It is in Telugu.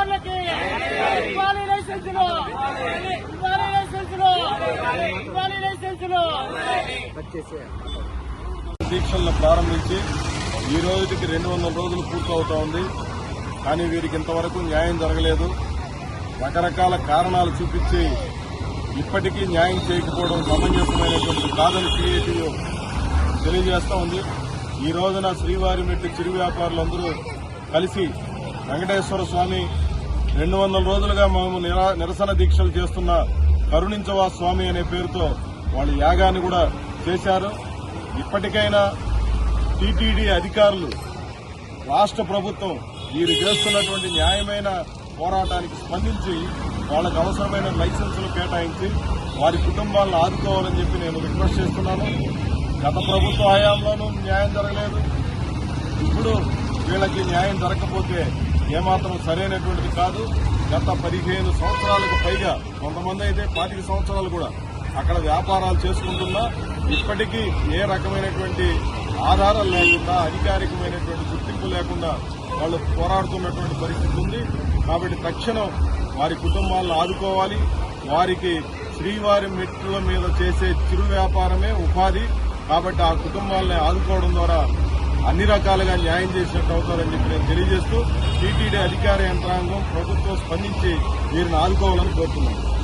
అధికారులకి ఇవ్వాలి లైసెన్సులు. ఇవ్వాలి లైసెన్సులు. ఇవ్వాలి లైసెన్సులు. దీక్షలను ప్రారంభించి ఈ రోజుకి రెండు వందల రోజులు పూర్తవుతా ఉంది. కానీ వీరికి ఇంతవరకు న్యాయం జరగలేదు. రకరకాల కారణాలు చూపించి ఇప్పటికీ న్యాయం చేయకపోవడం సమంజసమైనటువంటి కాదని సిఐటి తెలియజేస్తా ఉంది. ఈ రోజున శ్రీవారిమెట్టి చిరు వ్యాపారులందరూ కలిసి వెంకటేశ్వర స్వామి రెండు వందల రోజులుగా మేము నిరా- నిరసన దీక్షలు చేస్తున్న కరుణించవా స్వామి అనే పేరుతో వాళ్ళు యాగాన్ని కూడా చేశారు. ఇప్పటికైనా టీటీడీ అధికారులు రాష్ట్ర ప్రభుత్వం వీరు చేస్తున్నటువంటి న్యాయమైన పోరాటానికి స్పందించి వాళ్ళకు అవసరమైన లైసెన్సులు కేటాయించి వారి కుటుంబాలను ఆదుకోవాలని చెప్పి నేను రిక్వెస్ట్ చేస్తున్నాను. గత ప్రభుత్వ హయాంలోనూ న్యాయం జరగలేదు. ఇప్పుడు వీళ్ళకి న్యాయం జరగకపోతే ఏమాత్రం సరైనటువంటిది కాదు. గత పదిహేను సంవత్సరాలకు పైగా కొంతమంది అయితే పాతిక సంవత్సరాలు కూడా అక్కడ వ్యాపారాలు చేసుకుంటున్నా ఇప్పటికీ ఏ రకమైనటువంటి ఆధారాలు లేకుండా అధికారికమైనటువంటి గుర్తింపు లేకుండా వాళ్ళు పోరాడుతున్నటువంటి పరిస్థితి ఉంది. కాబట్టి తక్షణం వారి కుటుంబాలను ఆదుకోవాలి. వారికి శ్రీవారి మెట్ల మీద చేసే చిరు వ్యాపారమే ఉపాధి. కాబట్టి ఆ కుటుంబాలని ఆదుకోవడం ద్వారా అన్ని రకాలుగా న్యాయం చేసినట్టు అవుతారని చెప్పి నేను తెలియజేస్తూ టీటీడీ అధికార యంత్రాంగం ప్రభుత్వం స్పందించి వీరిని ఆదుకోవాలని కోరుతున్నాను.